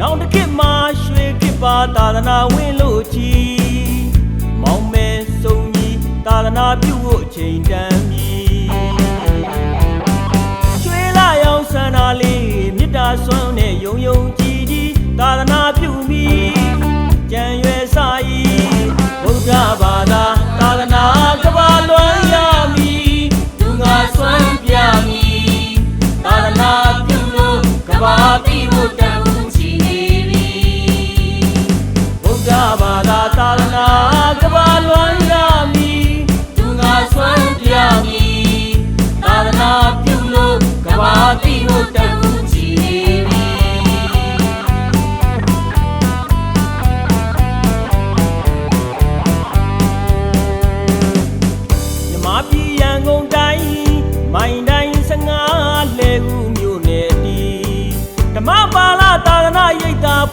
နောင်တစ်ခေတ်မှာရွှေခေတ်ပါသာသနာဝင်လို့ချီမောင်မဲစုံကြီးသာသနာပြုဖို့ချိန်တန်ပြီ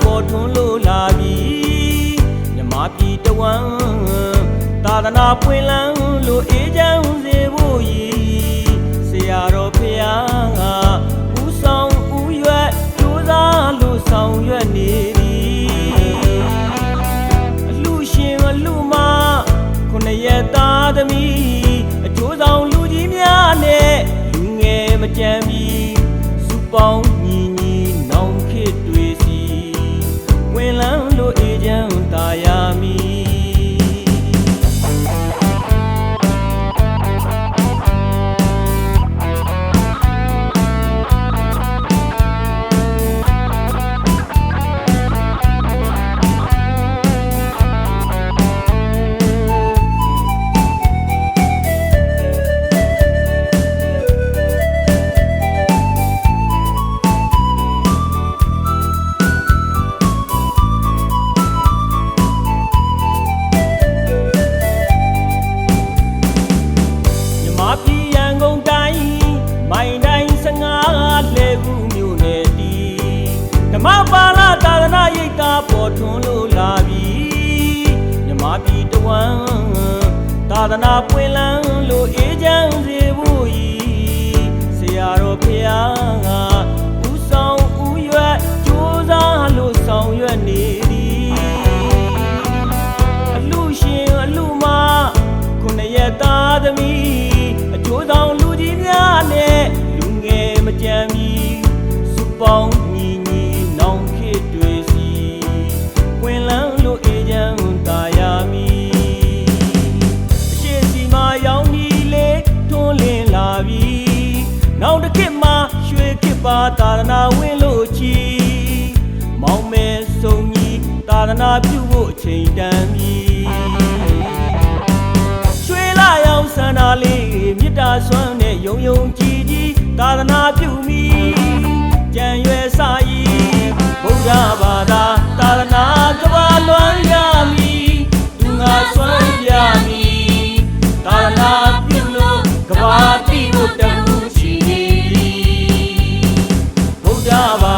ပေါ်ထွန်းလို့လာပြီမြမပြည်တဝန်းသာသနာပွင့်လန်းလို့အေးချမ်းစေဖို့ရည် တော်ထွန်းလို့လာပြီမြမပြည်တဝမ်းသာသနာပွင့်လန်းလို့ တခေတ်မှာရွှေခေတ်ပါသာသနာဝင်လို့ချီမောင်မဲဆုံးကြီးသာသနာပြုဖို့အချိန်တန်ပြီရွှေလာရောင်ဆန္ဒလေးမြစ်တာဆွမ်းနဲ့ယုံယုံကြည်ကြည်သာသနာပြုမိကြံရွယ်စာရီဘုရားဘာ dünya var